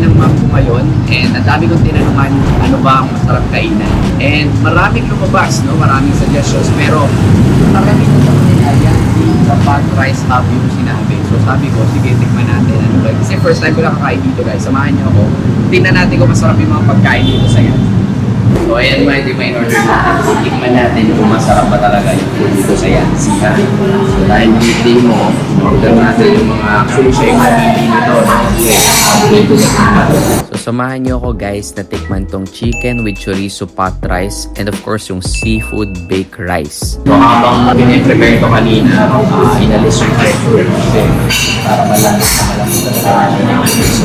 ng map ko ngayon and ang dami kong tinanungan ano ba ang masarap kainan. And maraming lumabas, no? maraming suggestions. Pero maraming sa kanila yan sa Pag Rice Hub yung sinabi. So sabi ko, sige, tikman natin. Ano ba? Kasi first time ko lang kakain dito guys. Samahan niyo ako. Tingnan natin kung masarap yung mga pagkain dito sa yan. So ayan mga ito yung order natin. Tikman natin kung masarap ba talaga yung food dito sa Yancy. ha? So dahil weekday mo, order natin yung mga actually siya yung napili nito. no? So samahan niyo ako guys na tikman tong chicken with chorizo pot rice and of course yung seafood baked rice. So habang piniprepare ko kanina, uh, inalis yung pressure kasi para malalas na malamutan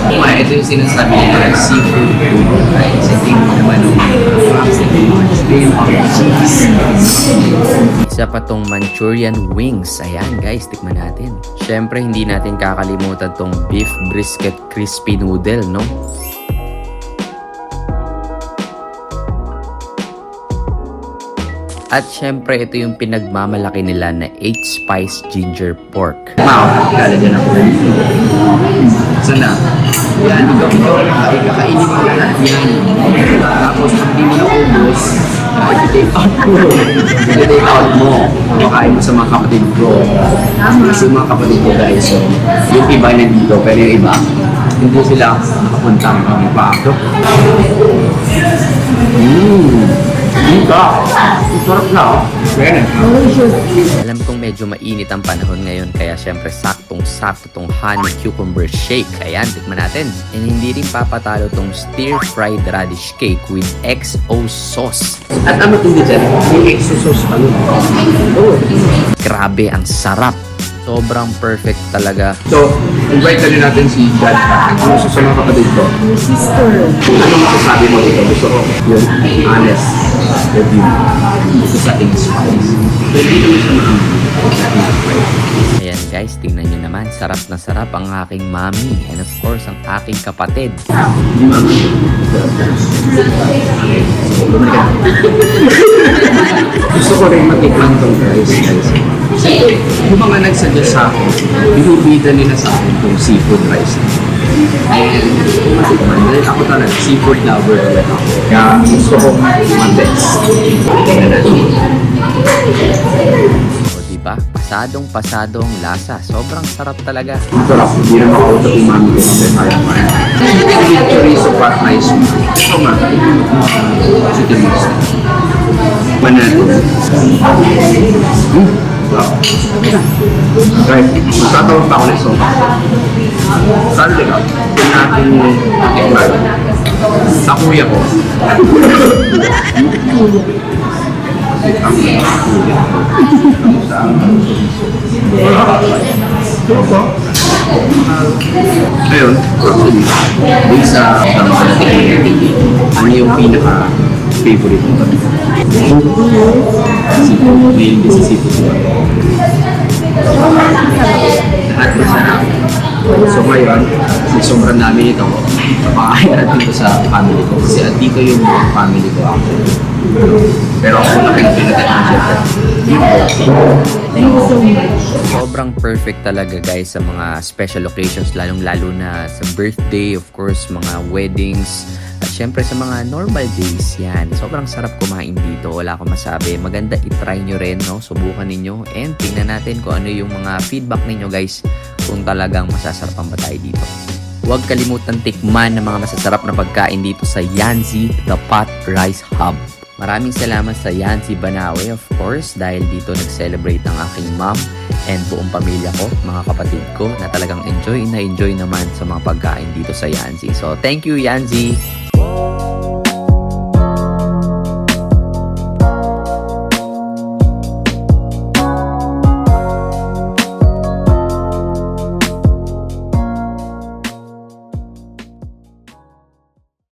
na mga ito yung sinasabi nila seafood baked rice. I think naman yung cheese. Isa pa tong Manchurian wings. Ayan guys, tikman natin. Syempre hindi natin kakalimutan tong beef brisket crispy noodle, no? At syempre ito yung pinagmamalaki nila na 8 spice ginger pork. Mao, lalagyan ako. Saan na? Yan, ikaw, ikaw, kakainin mo lahat yan. Tapos, pag di mo na ubos, i-take out mo. I-take out mo. Makain mo sa mga kapatid ko. Kasi mga kapatid ko guys, so, yung iba nandito, pero yung iba, hindi sila nakapunta ng paako. Sarap na, oh. Pwede. Alam kong medyo mainit ang panahon ngayon kaya syempre saktong-sakto tong honey cucumber shake. Ayan, tikman natin. And hindi rin papatalo tong stir-fried radish cake with XO sauce. At ang matindi dyan, may exosos pa nun. Oo. Grabe, ang sarap. Sobrang perfect talaga. So, invite na rin natin si Dad. Ano sa mga kapatid ko? sister. Ano masasabi mo dito? Gusto ko yun, honest review. Gusto sa ating spice. So, hindi naman siya maamit. Ayan guys, tingnan nyo naman. Sarap na sarap ang aking mami. And of course, ang aking kapatid. Gusto ko rin matikman tong guys. guys. Yung mga nagsuggest sa akin, binubida nila sa akin tong seafood rice. Dahil ako talaga, seafood lover talaga ako. Kaya gusto ko mag-test. Tingnan natin. O diba? Pasadong pasado ang lasa. Sobrang sarap talaga. Sarap, hindi na makausap yung mami ko kasi kaya. Chicken with chorizo pot rice. Ito nga. Chicken mix. Manalo. Hmm. Sarap. Right. Magtatawag pa ako nito. Saan ka? Natin tikman. Sa kuya ko. Ayun, actually, based sa sa mga natin ano yung pinaka favorite mo? Seafood. Main din sa seafood. Ngayon, kasi sobrang dami nito, napakain natin ito sa family ko. Kasi dito yung buong family ko actually. Pero ako na rin pinagatan syempre. Sobrang perfect talaga guys sa mga special occasions lalong lalo na sa birthday, of course, mga weddings, syempre sa mga normal days yan. Sobrang sarap kumain dito, wala akong masabi. Maganda itry nyo rin, no? subukan ninyo and tingnan natin kung ano yung mga feedback ninyo guys kung talagang masasarapan ba tayo dito. Huwag kalimutan tikman ng mga masasarap na pagkain dito sa Yanzi The Pot Rice Hub. Maraming salamat sa Yancy Banawe of course dahil dito nag-celebrate ang aking mom and buong pamilya ko, mga kapatid ko na talagang enjoy na enjoy naman sa mga pagkain dito sa Yancy. So thank you Yancy!